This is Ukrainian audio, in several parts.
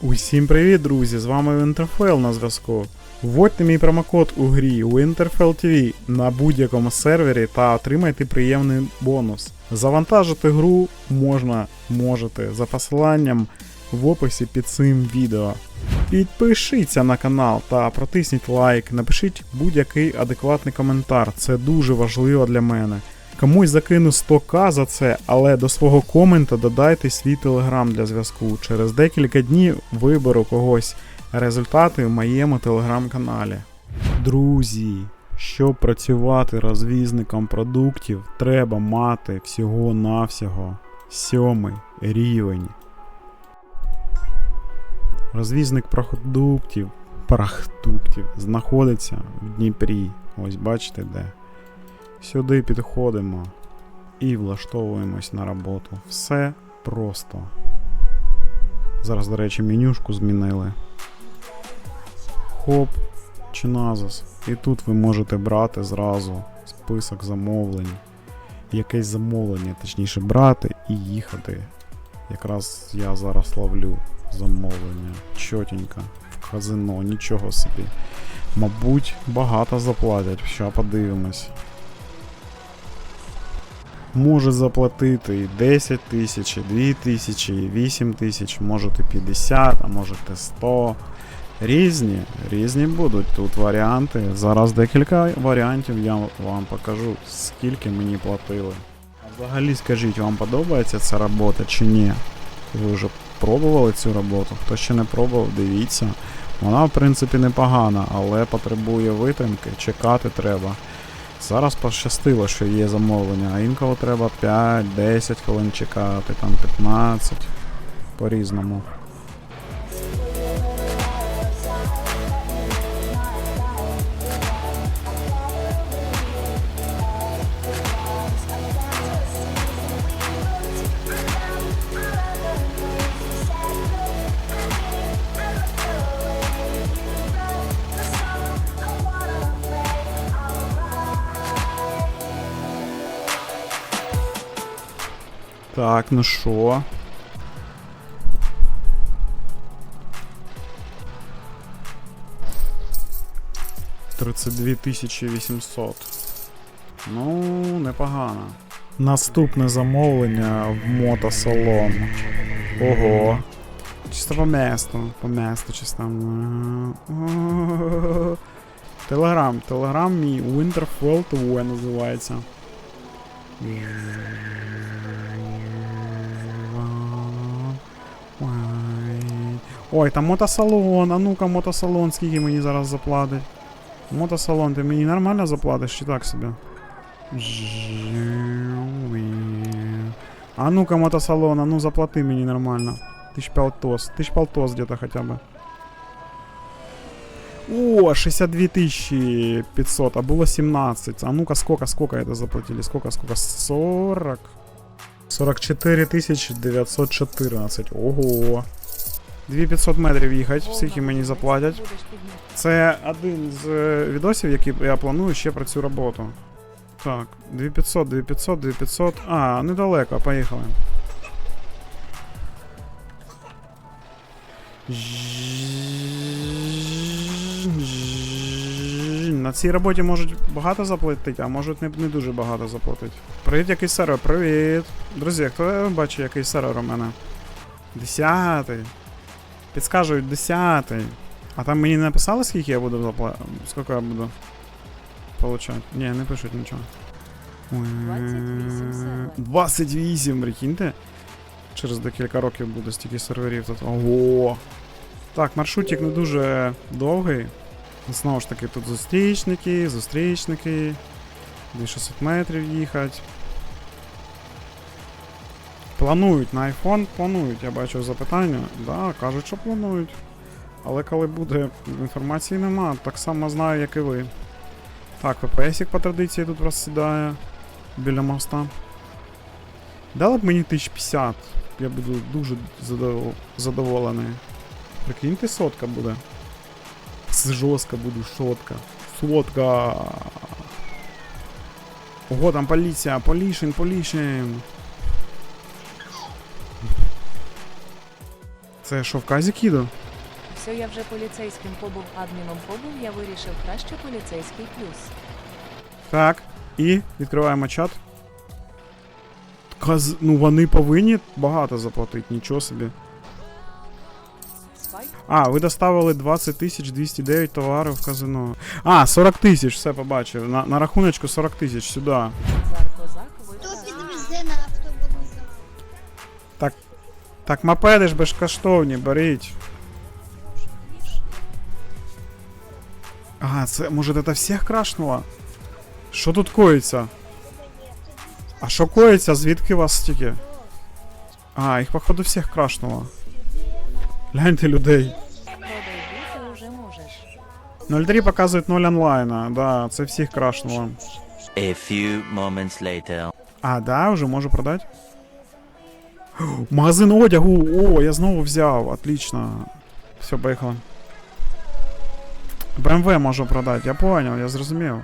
Усім привіт, друзі! З вами Winterfell на зв'язку. Вводьте мій промокод у грі Winterfell TV на будь-якому сервері та отримайте приємний бонус. Завантажити гру можна можете за посиланням в описі під цим відео. Підпишіться на канал та протисніть лайк, напишіть будь-який адекватний коментар, це дуже важливо для мене. Комусь закину 100к за це, але до свого комента додайте свій телеграм для зв'язку. Через декілька днів виберу когось результати в моєму телеграм-каналі. Друзі, щоб працювати розвізником продуктів, треба мати всього-навсього сьомий рівень. Розвізник продуктів, продуктів знаходиться в Дніпрі. Ось бачите де. Сюди підходимо і влаштовуємось на роботу. Все просто. Зараз, до речі, менюшку змінили. Хоп, чи назис. І тут ви можете брати зразу список замовлень. Якесь замовлення, точніше, брати і їхати. Якраз я зараз ловлю замовлення. Чотенько. В казино, нічого собі. Мабуть, багато заплатять. Ща подивимось може заплатити і 10 тисяч, і 2 тисячі, і 8 тисяч, можете 50, а можете 100. Різні, різні будуть тут варіанти. Зараз декілька варіантів я вам покажу, скільки мені платили. Взагалі скажіть, вам подобається ця робота чи ні? Ви вже пробували цю роботу? Хто ще не пробував, дивіться. Вона, в принципі, непогана, але потребує витримки, чекати треба. Зараз пощастило, що є замовлення, а інколи треба 5-10 хвилин чекати, там 15 по-різному. Так, ну що? Тридцять дві тисячі вісімсот. Ну, непогано. Наступне замовлення в мотосалон. Ого. Чисто по месту. По месту чисто. Телеграм. Телеграм мій Winterfell TV називається. Ой, там мотосалон, а ну-ка мотосалон, скільки мені зараз заплатить. Мотосалон, ти мені нормально заплатиш чи так собі? А ну-ка мотосалон, а ну заплати мені нормально. Тысяч полтос, тысяч полтос где-то хотя бы. О, 62 тысячи 500, а было 17. А ну-ка, сколько, сколько это заплатили? Сколько, сколько? 40? 44 тысячи 914. Ого. 2500 метрів їхати, скільки мені заплатять. Це один з е, відосів, які я планую ще про цю роботу. Так, 2500, 2500, 2500. А, недалеко, поїхали. На цій роботі можуть багато заплатити, а можуть не, не дуже багато заплатити. Привіт, який сервер, привіт. Друзі, хто бачить, який сервер у мене? Десятий. Підскажуть 10. А там мені не написали, скільки я буду заплатити? Скільки я буду получати? Ні, не пишуть нічого. 28 28, прикиньте. Через декілька років буде стільки серверів тут. Ого! Так, маршрутик не дуже довгий. Знову ж таки, тут зустрічники, зустрічники. 2600 метрів їхати. Планують на iPhone, планують, я бачу запитання. Да, кажуть, що планують. Але коли буде, інформації нема, так само знаю, як і ви. Так, ППСик по традиції тут розсідає біля моста. Дали б мені 1050, я буду дуже задов- задоволений. Прикиньте, сотка буде. Це жорстко буде, сотка. Сотка. Ого, там поліція, полішин, полішин. Це що, в казік їду? Все, я вже поліцейським побув, адміном побув, я вирішив краще поліцейський плюс. Так. І відкриваємо чат. Каз... Ну вони повинні багато заплатити, нічого собі. А, ви доставили 20 тисяч 209 товарів в казино. А, 40 тисяч, все побачив. На, на рахуночку 40 тисяч сюди. Так, мопеди ж безкоштовні, беріть. Ага, це, може, це всіх крашнуло? Що тут коїться? А що коїться? Звідки вас стільки? А, їх походу всіх крашнуло. Гляньте людей. Продай бути уже 03 показують 0 онлайна, да, це всіх крашнуло. A few moments later. А, да, уже можу продати. Магазин одягу. О, я знову взяв. Отлично. Все, поїхали. BMW можу продати, я понял, я зрозумів.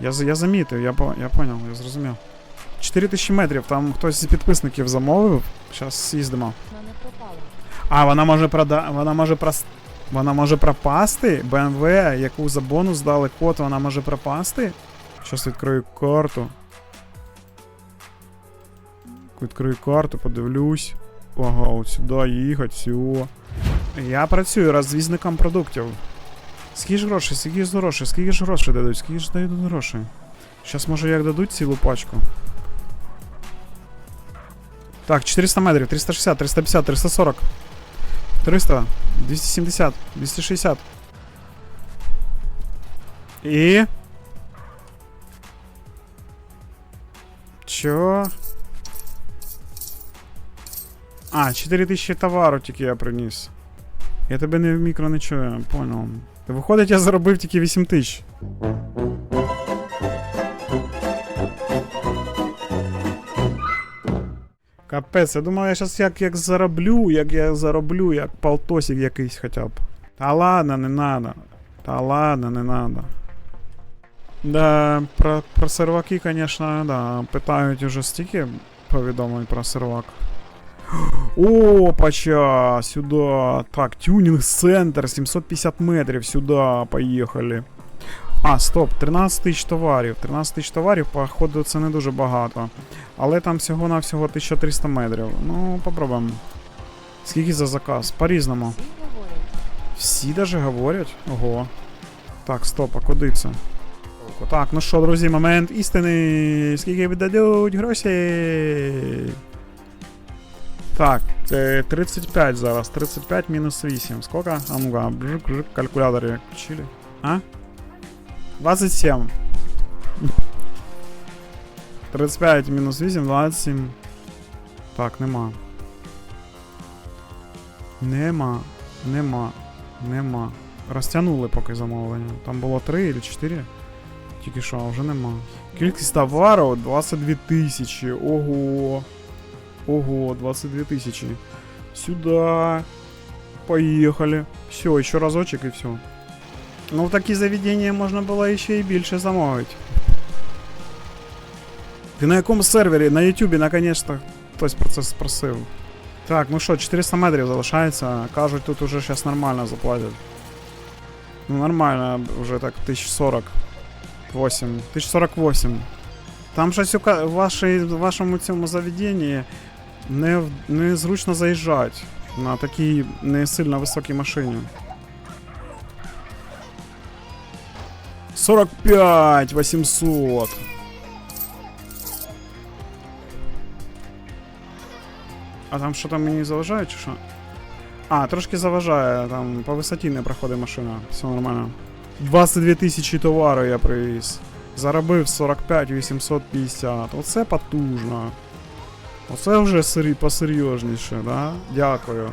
Я, я замітив, я, по, я понял, я зрозумів. 4000 метрів, там хтось з підписників замовив. Зараз їздимо. А, вона може прода... Вона може прос... Вона може пропасти? BMW, яку за бонус дали код, вона може пропасти? Щас відкрию карту. Відкрию карту, подивлюсь. Ага, от сюди їхати, все. Я працюю розвізником продуктів. Скільки ж грошей, скільки ж грошей, скільки ж грошей дадуть, скільки ж дають грошей. Щас може як дадуть цілу пачку. Так, 400 метрів, 360, 350, 340. 300, 270, 260. І. Чо? А, 4000 товару тільки я приніс. Я тебе не в мікро не чую, понял. Виходить, я заробив тільки 8 тисяч. Капець, я думав, я зараз як, як зароблю, як я зароблю, як полтосик якийсь хоча б. Та ладно, не надо. Та ладно, не надо. Да, про, про серваки, конечно, да, питають уже стільки повідомлень про сервак. Опача, сюда. Так, тюнінг-центр, 750 метрів, сюди, поїхали. А, стоп, 13 тисяч товарів. 13 тисяч товарів, походу, це не дуже багато. Але там всього-навсього 1300 метрів. Ну, попробуємо. Скільки за заказ? По-різному. Всі даже говорять. Ого. Так, стоп, а куди це? Так, ну що, друзі, момент істини. Скільки віддадуть грошей? Так, е, 35 зараз. 35 мінус 8. Сколько? А ну-ка, бжик, бжик, калькуляторі включили. А? 27. 35 мінус 8, 27. Так, нема. Нема. Нема. Нема. Розтягнули поки замовлення. Там було 3 чи 4. Тільки що, а вже нема. Кількість товару 22 тисячі. Ого. Ого, 22 тисячі. Сюда. Поїхали. Все, ще разочек і все. Ну, в такі заведення можна було ще і більше замовити. Ти на якому сервері? На Ютубі, наконец-то, хтось про це спросив. Так, ну що, 400 метрів залишається. Кажуть, тут уже зараз нормально заплатять. Ну нормально, вже так 1040. 8. 1048. Там щось у ка- в, вашій, в вашому цьому заведенні не, незручно заїжджати на такій не сильно високій машині. 45 800. А там що там мені заважає, чи що? А, трошки заважає, там по висоті не проходить машина, все нормально. 22 тисячі товару я привіз. Заробив 45 850. Оце потужно. Оце вже сері... посерйозніше, да? Дякую.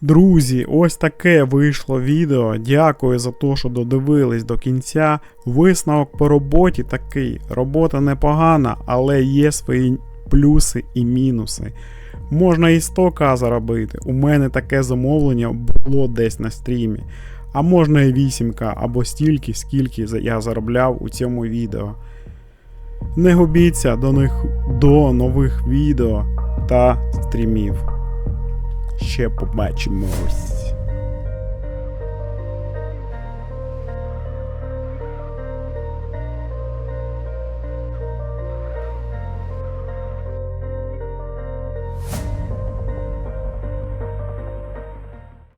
Друзі, ось таке вийшло відео. Дякую за те, що додивились до кінця. Висновок по роботі такий. Робота непогана, але є свої плюси і мінуси. Можна і 100к заробити. У мене таке замовлення було десь на стрімі. А можна і 8к або стільки, скільки я заробляв у цьому відео. Не губіться до них до нових відео та стрімів. Ще побачимось.